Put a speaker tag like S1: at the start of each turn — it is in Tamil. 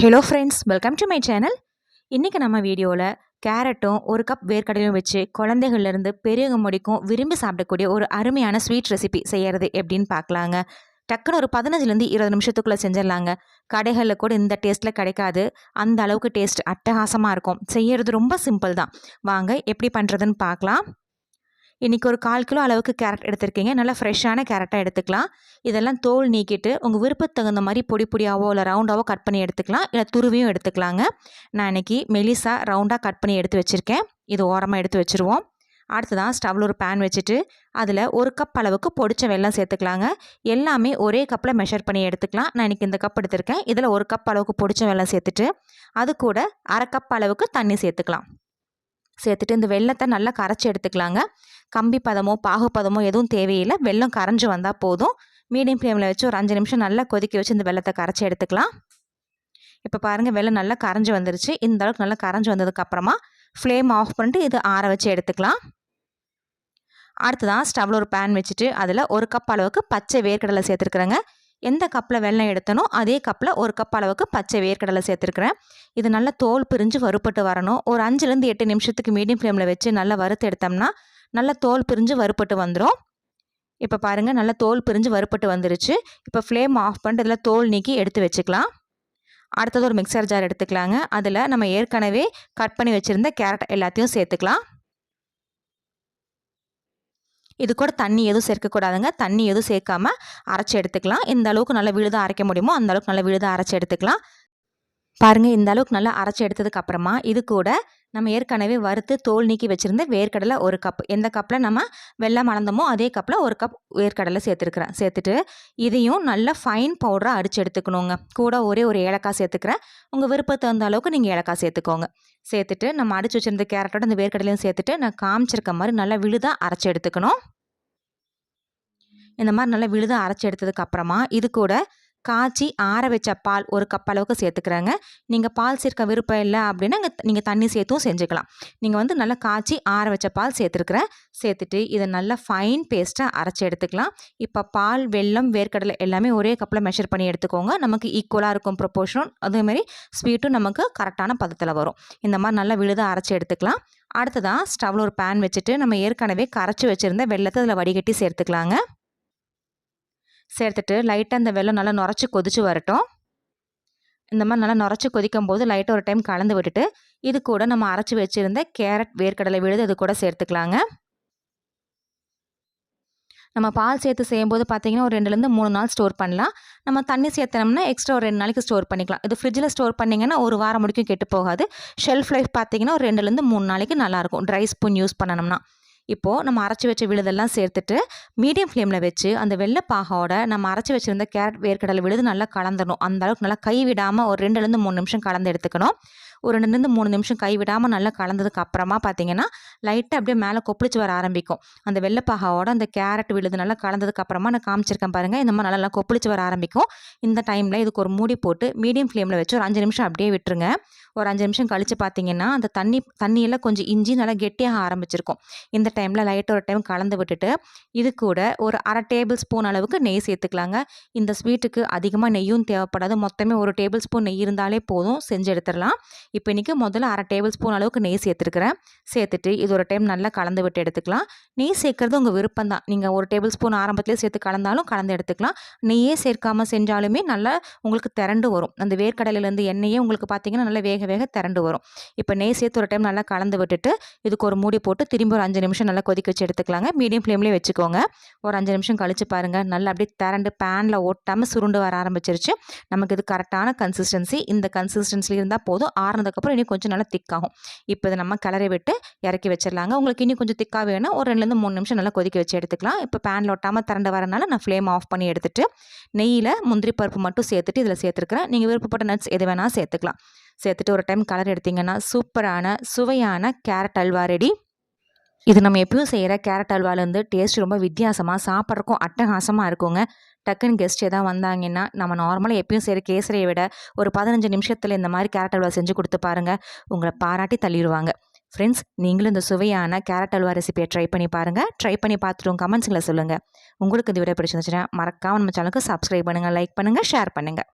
S1: Hello friends welcome to my channel இன்றைக்கி நம்ம வீடியோவில் கேரட்டும் ஒரு கப் வேர்க்கடலையும் வச்சு குழந்தைகள்லேருந்து பெரியவங்க முடிக்கும் விரும்பி சாப்பிடக்கூடிய ஒரு அருமையான ஸ்வீட் ரெசிபி செய்கிறது எப்படின்னு பார்க்கலாங்க. டக்குன்னு ஒரு பதினஞ்சுலேருந்து இருபது நிமிஷத்துக்குள்ளே செஞ்சிடலாங்க. கடைகளில் கூட இந்த டேஸ்ட்டில் கிடைக்காது. அந்த அளவுக்கு டேஸ்ட் அட்டகாசமாக இருக்கும். செய்கிறது ரொம்ப சிம்பிள் தான். வாங்க எப்படி பண்ணுறதுன்னு பார்க்கலாம். இன்றைக்கி ஒரு கால் கிலோ அளவுக்கு கேரட் எடுத்திருக்கீங்க. நல்லா ஃப்ரெஷ்ஷான கேரட்டாக எடுத்துக்கலாம். இதெல்லாம் தோல் நீக்கிட்டு உங்கள் விருப்பத்துக்கு தகுந்த மாதிரி பொடி பொடியாவோ இல்லை ரவுண்டாவோ கட் பண்ணி எடுத்துக்கலாம். இல்லை துருவியும் எடுத்துக்கலாங்க. நான் இன்றைக்கி மெலிசாக ரவுண்டாக கட் பண்ணி எடுத்து வச்சுருக்கேன். இது ஓரமாக எடுத்து வச்சுருவோம். அடுத்ததான் ஸ்டவ்வில் ஒரு பேன் வச்சுட்டு அதில் ஒரு கப் அளவுக்கு பொடிச்ச வெள்ளம் சேர்த்துக்கலாங்க. எல்லாமே ஒரே கப்பில் மெஷர் பண்ணி எடுத்துக்கலாம். நான் இன்றைக்கி இந்த கப் எடுத்திருக்கேன். இதில் ஒரு கப் அளவுக்கு பொடிச்ச வெள்ளம் சேர்த்துட்டு அது கூட அரை கப் அளவுக்கு தண்ணி சேர்த்துக்கலாம். சேர்த்துட்டு இந்த வெள்ளத்தை நல்லா கரைச்சி எடுத்துக்கலாங்க. கம்பி பதமோ பாகு பதமோ எதுவும் தேவையில்லை. வெள்ளம் கரைஞ்சி வந்தால் போதும். மீடியம் ஃப்ளேமில் வச்சு ஒரு அஞ்சு நிமிஷம் நல்லா கொதிக்க வச்சு இந்த வெள்ளத்தை கரைச்சி எடுத்துக்கலாம். இப்போ பாருங்கள் வெள்ளம் நல்லா கரைஞ்சி வந்துருச்சு. இந்த அளவுக்கு நல்லா கரைஞ்சி வந்ததுக்கப்புறமா ஃப்ளேம் ஆஃப் பண்ணிட்டு இது ஆற வச்சு எடுத்துக்கலாம். அடுத்ததான் ஸ்டவ்வில் ஒரு பேன் வச்சுட்டு அதில் ஒரு கப் அளவுக்கு பச்சை வேர்க்கடலை சேர்த்துருக்குறேங்க. எந்த கப்பில் வெள்ளம் எடுத்தனோ அதே கப்பில் ஒரு கப் அளவுக்கு பச்சை வேர்க்கடலை சேர்த்துருக்குறேன். இது நல்லா தோல் பிரிஞ்சு வறுப்பட்டு வரணும். ஒரு அஞ்சுலேருந்து எட்டு நிமிஷத்துக்கு மீடியம் ஃப்ளேமில் வச்சு நல்லா வறுத்து எடுத்தோம்னா நல்லா தோல் பிரிஞ்சு வறுப்பட்டு வந்துடும் இப்போ பாருங்கள் நல்லா தோல் பிரிஞ்சு வறுப்பட்டு வந்துருச்சு. இப்போ ஃப்ளேம் ஆஃப் பண்ணிட்டு இதில் தோல் நீக்கி எடுத்து வச்சுக்கலாம். அடுத்தது ஒரு மிக்சர் ஜார் எடுத்துக்கலாங்க. அதில் நம்ம ஏற்கனவே கட் பண்ணி வச்சுருந்த கேரட் எல்லாத்தையும் சேர்த்துக்கலாம். இது கூட தண்ணி எதுவும் சேர்க்கக்கூடாதுங்க. தண்ணி எதுவும் சேர்க்காம அரைச்சி எடுத்துக்கலாம். இந்த அளவுக்கு நல்லா விழுதாக அரைக்க முடியுமோ அந்த அளவுக்கு நல்லா விழுதாக அரைச்சி எடுத்துக்கலாம். பாருங்கள் இந்த அளவுக்கு நல்லா அரைச்சி எடுத்ததுக்கு அப்புறமா இது கூட நம்ம ஏற்கனவே வறுத்து தோல் நீக்கி வச்சுருந்த வேர்க்கடலை ஒரு கப். எந்த கப்பில் நம்ம வெள்ளம் அளந்தோமோ அதே கப்பில் ஒரு கப் வேர்க்கடலை சேர்த்துருக்குறேன். சேர்த்துட்டு இதையும் நல்லா ஃபைன் பவுடராக அடித்து எடுத்துக்கணுங்க. கூட ஒரே ஒரு ஏலக்காய் சேர்த்துக்கிறேன். உங்கள் விருப்பத்தை வந்த அளவுக்கு நீங்கள் ஏலக்காய் சேர்த்துக்கோங்க. சேர்த்துட்டு நம்ம அடித்து வச்சுருந்த கேரட்டோட அந்த வேர்க்கடலையும் சேர்த்துட்டு நான் காமிச்சிருக்க மாதிரி நல்லா விழுதாக அரைச்சி எடுத்துக்கணும். இந்த மாதிரி நல்லா விழுதாக அரைச்சி எடுத்ததுக்கு அப்புறமா இது கூட காய்ச்சி ஆற வச்ச பால் ஒரு கப் அளவுக்கு சேர்த்துக்கிறாங்க. நீங்கள் பால் சேர்க்க விருப்பம் இல்லை அப்படின்னா நீங்கள் தண்ணி சேர்த்தும் செஞ்சுக்கலாம். நீங்கள் வந்து நல்லா காய்ச்சி ஆற வச்ச பால் சேர்த்துருக்குறேன். சேர்த்துட்டு இதை நல்லா ஃபைன் பேஸ்ட்டாக அரைச்சி எடுத்துக்கலாம். இப்போ பால் வெல்லம் வேர்க்கடலை எல்லாமே ஒரே கப்பில் மெஷர் பண்ணி எடுத்துக்கோங்க. நமக்கு ஈக்குவலாக இருக்கும் ப்ரொப்போர்ஷனும் அதேமாதிரி ஸ்வீட்டும் நமக்கு கரெக்டான பதத்தில் வரும். இந்த மாதிரி நல்லா விழுதாக அரைச்சி எடுத்துக்கலாம். அடுத்ததான் ஸ்டவ்வில் ஒரு பேன் வச்சுட்டு நம்ம ஏற்கனவே கரைச்சி வச்சுருந்த வெள்ளத்தை அதில் வடிகட்டி சேர்த்துக்கலாங்க. சேர்த்துட்டு லைட்டாக அந்த வெள்ளம் நல்லா நுரைச்சி கொதிச்சு வரட்டும். இந்த மாதிரி நல்லா நுரைச்சி கொதிக்கும் போது லைட்டாக ஒரு டைம் கலந்து விட்டுட்டு இது கூட நம்ம அரைச்சி வச்சுருந்த கேரட் வேர்க்கடலை விழுது அது கூட சேர்த்துக்கலாங்க. நம்ம பால் சேர்த்து செய்யும்போது பார்த்தீங்கன்னா ஒரு ரெண்டுலேருந்து மூணு நாள் ஸ்டோர் பண்ணலாம். நம்ம தண்ணி சேர்த்தனோம்னா எக்ஸ்ட்ரா ஒரு ரெண்டு நாளைக்கு ஸ்டோர் பண்ணிக்கலாம். இது ஃப்ரிட்ஜில் ஸ்டோர் பண்ணிங்கன்னா ஒரு வாரம் முடிக்கும் கெட்டு போகாது. ஷெல்ஃப் லைஃப் பார்த்தீங்கன்னா ஒரு ரெண்டுலேருந்து மூணு நாளைக்கு நல்லாயிருக்கும் ட்ரை ஸ்பூன் யூஸ் பண்ணணும்னா இப்போது நம்ம அரைச்சி வச்ச விழுதெல்லாம் சேர்த்துட்டு மீடியம் ஃப்ளேமில் வச்சு அந்த வெள்ளைப்பாகோட நம்ம அரைச்சி வச்சுருந்த கேரட் வேர்க்கடலை விழுது நல்லா கலந்துடணும். அந்த அளவுக்கு நல்லா கை விடாமல் ஒரு ரெண்டுலேருந்து மூணு நிமிஷம் கலந்து எடுத்துக்கணும். ஒரு ரெண்டுலேருந்து மூணு நிமிஷம் கை விடாமல் நல்லா கலந்ததுக்கு அப்புறமா பார்த்தீங்கன்னா லைட்டாக அப்படியே மேலே கொப்பளிச்சு வர ஆரம்பிக்கும். அந்த வெள்ளைப்பாகாவோட அந்த கேரட் விழுது நல்லா கலந்ததுக்கு அப்புறமா நான் காமிச்சிருக்கேன் பாருங்கள் இந்த மாதிரி நல்லா கொப்பளிச்சு வர ஆரம்பிக்கும். இந்த டைமில் இதுக்கு ஒரு மூடி போட்டு மீடியம் ஃப்ளேமில் வச்சு ஒரு அஞ்சு நிமிஷம் அப்படியே விட்டுருங்க. ஒரு அஞ்சு நிமிஷம் கழித்து பார்த்தீங்கன்னா அந்த தண்ணி தண்ணியெல்லாம் கொஞ்சம் இஞ்சி நல்லா கெட்டியாக ஆரம்பிச்சிருக்கும். இந்த டைமில் லைட்டாக ஒரு டைம் கலந்து விட்டுட்டு இது கூட ஒரு அரை டேபிள் ஸ்பூன் அளவுக்கு நெய் சேர்த்துக்கலாங்க. இந்த ஸ்வீட்டுக்கு அதிகமாக நெய்யும் தேவைப்படாது. மொத்தமே ஒரு டேபிள் ஸ்பூன் நெய் இருந்தாலே போதும். செஞ்சு எடுத்துடலாம். இப்போ இன்றைக்கி முதல்ல அரை டேபிள் ஸ்பூன் அளவுக்கு நெய் சேர்த்துருக்குறேன். சேர்த்துட்டு இது ஒரு டைம் நல்லா கலந்து விட்டு எடுத்துக்கலாம். நெய் சேர்க்குறது உங்கள் விருப்பம் தான். நீங்கள் ஒரு டேபிள் ஸ்பூன் ஆரம்பத்துலேயே சேர்த்து கலந்தாலும் கலந்து எடுத்துக்கலாம். நெய்யே சேர்க்காமல் செஞ்சாலுமே நல்லா உங்களுக்கு திரண்டு வரும். அந்த வேர்க்கடலையிலேருந்து எண்ணெயே உங்களுக்கு பார்த்தீங்கன்னா நல்லா வேக வேக திரண்டு வரும். இப்போ நெய் சேர்த்து ஒரு டைம் நல்லா கலந்து விட்டுட்டு இதுக்கு ஒரு மூடி போட்டு திரும்பி ஒரு அஞ்சு நிமிஷம் நல்லா கொதிக்க வச்சு எடுத்துக்கலாங்க. மீடியம் ஃப்ளேம்லேயே வச்சுக்கோங்க. ஒரு அஞ்சு நிமிஷம் கழித்து பாருங்கள் நல்லா அப்படியே திரண்டு பேனில் ஓட்டாமல் சுருண்டு வர ஆரம்பிச்சிருச்சு. நமக்கு இது கரெக்டான கன்சிஸ்டன்சி இந்த கன்சிஸ்டன்சி இருந்தால் போதும். ஆறுனதுக்கப்புறம் இன்னும் கொஞ்சம் நல்லா திக்காகும் இப்போ இதை நம்ம கிளறி விட்டு இறக்கி வச்சிடலாங்க. உங்களுக்கு இன்னும் கொஞ்சம் திக்காக வேணும் ஒரு ரெண்டுலேருந்து மூணு நிமிஷம் நல்லா கொதிக்க வச்சு எடுத்துக்கலாம். இப்போ பேனில் ஒட்டாமல் திரண்டு வரனால நான் ஃப்ளேம் ஆஃப் பண்ணி எடுத்துகிட்டு நெய்யில் முந்திரி பருப்பு மட்டும் சேர்த்துட்டு இதில் சேர்த்துருக்கிறேன். நீங்கள் விருப்பப்பட்ட நட்ஸ் எது வேணால் சேர்த்துக்கலாம். சேர்த்துட்டு ஒரு டைம் கலர் எடுத்திங்கன்னா சூப்பரான சுவையான கேரட் அல்வா ரெடி இது நம்ம எப்பயும் செய்கிற கேரட் அல்வாலேருந்து டேஸ்ட் ரொம்ப வித்தியாசமாக சாப்பிட்றக்கும் அட்டகாசமாக இருக்குங்க. டக்குன்னு கெஸ்ட் எதாவது வந்தாங்கன்னா நம்ம நார்மலாக எப்பயும் செய்கிற கேசரியை விட ஒரு பதினஞ்சு நிமிஷத்தில் இந்த மாதிரி கேரட் அல்வா செஞ்சு கொடுத்து பாருங்கள் உங்களை பாராட்டி தள்ளிடுவாங்க ஃப்ரெண்ட்ஸ் நீங்களும் இந்த சுவையான கேரட் அல்வா ரெசிபியை ட்ரை பண்ணி பாருங்கள் ட்ரை பண்ணி பார்த்துட்டு கமெண்ட்ஸில் சொல்லுங்கள் உங்களுக்கு இந்த வீடியோ பிடிச்சிருந்துச்சுன்னா மறக்காமல் நம்ம சேனலுக்கு சப்ஸ்கிரைப் பண்ணுங்கள் லைக் பண்ணுங்கள் ஷேர் பண்ணுங்கள்